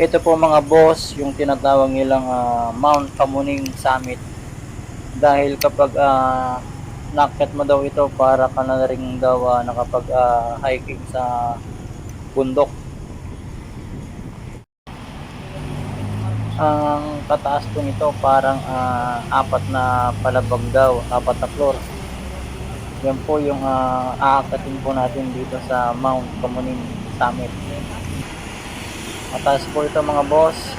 Ito po mga boss, yung tinatawag nilang ah, Mount Kamuning Summit. Dahil kapag uh, nakit mo daw ito para ka na rin daw ah, nakapag ah, hiking sa bundok. Ang kataas po nito parang ah, apat na palabag daw, apat na floor. Yan po yung uh, aakatin po natin dito sa Mount Kamuning Summit. Mataas po ito mga boss.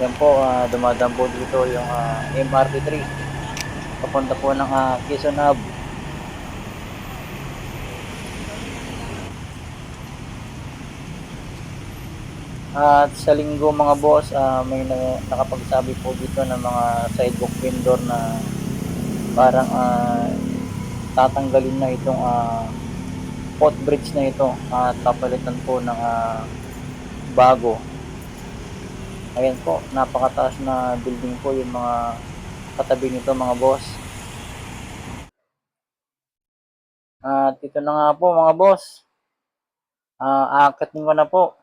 Yan po, uh, dumadaan po dito yung ah, MRT3. Papunta po ng uh, Quezon Hub. At sa linggo mga boss, ah, may na, nakapagsabi po dito ng mga sidewalk vendor na parang ah, tatanggalin na itong ah, footbridge na ito at papalitan po ng ah, bago. Ayan po, napakataas na building po yung mga katabi nito mga boss. At ito na nga po mga boss. Ah, aakatin ko na po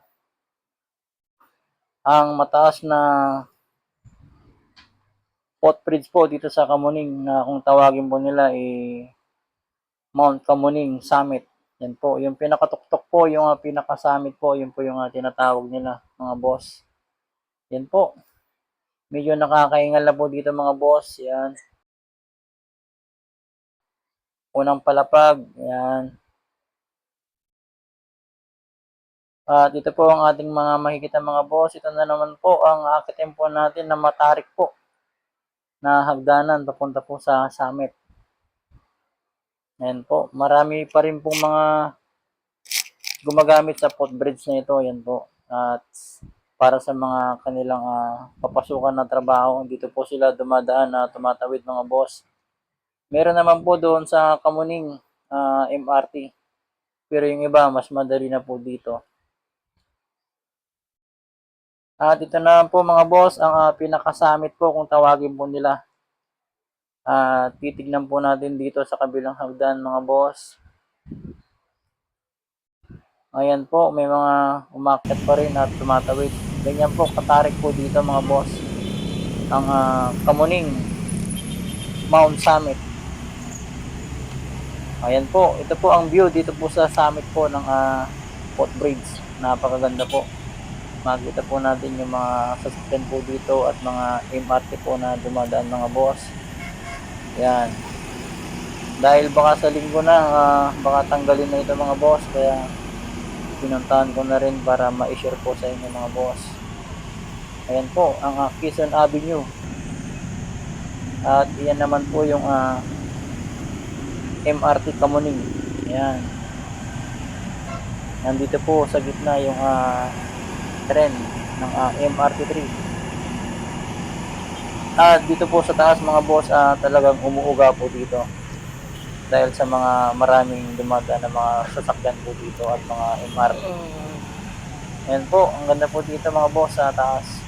ang mataas na footbridge po dito sa Kamuning na kung tawagin po nila ay Mount Kamuning Summit. Yan po, yung pinakatuktok po, yung uh, pinaka-summit po, yun po yung uh, tinatawag nila mga boss. Yan po. Medyo nakakaingal na po dito mga boss. Yan. Unang palapag. Yan. At ito po ang ating mga makikita mga boss. Ito na naman po ang akitin po natin na matarik po na hagdanan papunta po sa summit. Ayan po. Marami pa rin pong mga gumagamit sa footbridge na ito. Ayan po. At para sa mga kanilang uh, papasukan na trabaho, dito po sila dumadaan na tumatawid mga boss. Meron naman po doon sa Kamuning uh, MRT. Pero yung iba, mas madali na po dito. At ito na po mga boss, ang uh, pinakasamit po kung tawagin po nila. Uh, titignan po natin dito sa kabilang hagdan mga boss. Ayan po, may mga umakyat pa rin at tumatawid. Ganyan po, katarik po dito mga boss. Ang uh, Kamuning Mount Summit. Ayan po, ito po ang view dito po sa summit po ng uh, footbridge. Napakaganda po makita po natin yung mga sasakyan po dito at mga MRT po na dumadaan mga boss yan. Dahil baka sa linggo na uh, baka tanggalin na ito mga boss. Kaya pinuntahan ko na rin para ma-share po sa inyo mga boss. Ayan po ang uh, Quezon Avenue. At yan naman po yung uh, MRT Kamuning. Yan nandito po sa gitna yung uh, tren ng uh, MRT3 at dito po sa taas mga boss uh, talagang umuuga po dito. Dahil sa mga maraming dumadaan na mga sasakyan po dito at mga MRT yan po ang ganda po dito mga boss sa taas.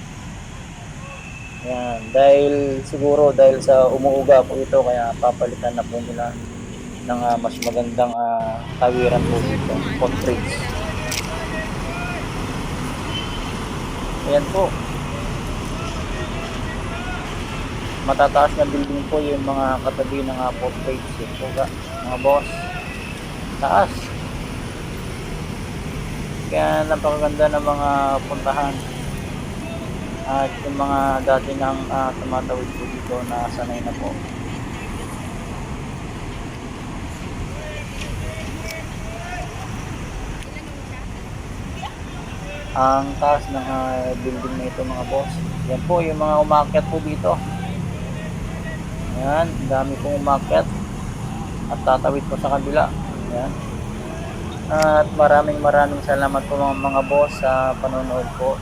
Yan dahil siguro dahil sa umuuga po ito kaya papalitan na po nila ng uh, mas magandang uh, tawiran po dito concrete. Ayan po. Matataas na building po yung mga katabi ng uh, portrait po ga, mga boss. Taas. Kaya napakaganda ng mga puntahan. At yung mga dati nang uh, tumatawid po dito na sanay na po. ang taas ng uh, building na ito mga boss. Yan po yung mga umakyat po dito. Yan, dami pong umakyat at tatawid po sa kabila. Yan. At maraming maraming salamat po mga, mga boss sa panonood po.